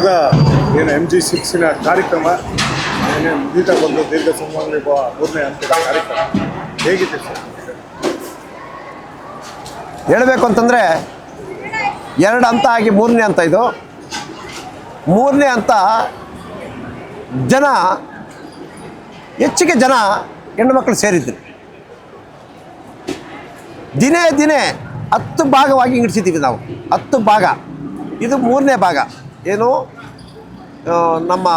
ಈಗ ಏನು M G ಸಿಕ್ಸಿನ ಕಾರ್ಯಕ್ರಮ, ಏನೇ ಮುಗಿತಾ ಬಂದು ದೀರ್ಘ ಸಂವಾದ ಮೂರನೇ ಹಂತದ ಕಾರ್ಯಕ್ರಮ ಹೇಗಿದೆ ಸರ್? ಹೇಳಬೇಕು ಅಂತಂದರೆ ಎರಡು ಹಂತ ಆಗಿ ಮೂರನೇ ಹಂತ ಇದು. ಮೂರನೇ ಹಂತ ಜನ, ಹೆಚ್ಚಿಗೆ ಜನ ಹೆಣ್ಣುಮಕ್ಕಳು ಸೇರಿದ್ರು. ದಿನೇ ದಿನೇ ಹತ್ತು ಭಾಗವಾಗಿ ಇಂಗಿಡಿಸಿದ್ದೀವಿ ನಾವು. ಹತ್ತು ಭಾಗ. ಇದು ಮೂರನೇ ಭಾಗ. ಏನು ನಮ್ಮ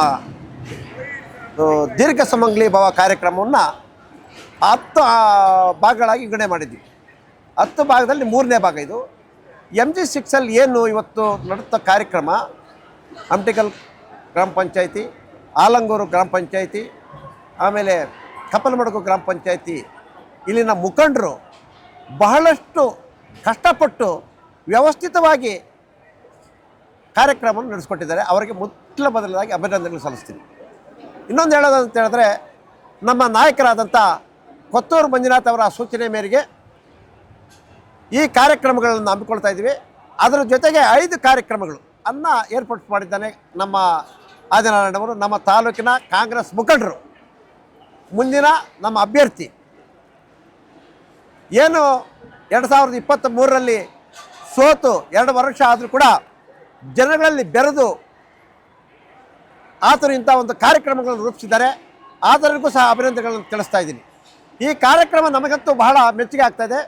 ದೀರ್ಘ ಸಮಂಗ್ಲಿ ಭಾವ ಕಾರ್ಯಕ್ರಮವನ್ನು ಹತ್ತು ಭಾಗಗಳಾಗಿ ವಿಂಗಡಣೆ ಮಾಡಿದ್ವಿ. ಹತ್ತು ಭಾಗದಲ್ಲಿ ಮೂರನೇ ಭಾಗ ಇದು. ಎಂ ಜಿ ಸಿಕ್ಸಲ್ಲಿ ಏನು ಇವತ್ತು ನಡೆದ ಕಾರ್ಯಕ್ರಮ? ಅಂಟಿಕಲ್ ಗ್ರಾಮ ಪಂಚಾಯಿತಿ, ಆಲಂಗೂರು ಗ್ರಾಮ ಪಂಚಾಯಿತಿ, ಆಮೇಲೆ ಕಪ್ಪಲಮಡಗು ಗ್ರಾಮ ಪಂಚಾಯಿತಿ. ಇಲ್ಲಿನ ಮುಖಂಡರು ಬಹಳಷ್ಟು ಕಷ್ಟಪಟ್ಟು ವ್ಯವಸ್ಥಿತವಾಗಿ ಕಾರ್ಯಕ್ರಮವನ್ನು ನಡೆಸ್ಕೊಟ್ಟಿದ್ದಾರೆ. ಅವರಿಗೆ ಮೊದಲ ಬದಲಾಗಿ ಅಭಿನಂದನೆ ಸಲ್ಲಿಸ್ತೀನಿ. ಇನ್ನೊಂದು ಹೇಳೋದು ಹೇಳಿದ್ರೆ, ನಮ್ಮ ನಾಯಕರಾದಂಥ ಕೊತ್ತೂರು ಮಂಜುನಾಥ್ ಅವರ ಸೂಚನೆ ಮೇರೆಗೆ ಈ ಕಾರ್ಯಕ್ರಮಗಳನ್ನು ಹಮ್ಮಿಕೊಳ್ತಾ ಇದ್ದೀವಿ. ಅದರ ಜೊತೆಗೆ ಐದು ಕಾರ್ಯಕ್ರಮಗಳು ಅನ್ನ ಏರ್ಪಾಡು ಮಾಡಿದ್ದಾನೆ ನಮ್ಮ ಆದಿನಾರಾಯಣವರು ನಮ್ಮ ತಾಲೂಕಿನ ಕಾಂಗ್ರೆಸ್ ಮುಖಂಡರು. ಮುಂದಿನ ನಮ್ಮ ಅಭ್ಯರ್ಥಿ. ಏನು ಎರಡು ಸಾವಿರದ ಇಪ್ಪತ್ತ್ ಮೂರರಲ್ಲಿ ಸೋತು, ಎರಡು ವರ್ಷ ಆದರೂ ಕೂಡ ಜನಗಳಲ್ಲಿ ಬೆರೆದು ಆತರು ಇಂಥ ಒಂದು ಕಾರ್ಯಕ್ರಮಗಳನ್ನು ರೂಪಿಸಿದ್ದಾರೆ. ಆತರಿಗೂ ಸಹ ಅಭಿನಂದನೆಗಳನ್ನು ತಿಳಿಸ್ತಾ ಇದ್ದೀನಿ. ಈ ಕಾರ್ಯಕ್ರಮ ನಮಗಂತೂ ಬಹಳ ಮೆಚ್ಚುಗೆ ಆಗ್ತಾ ಇದೆ.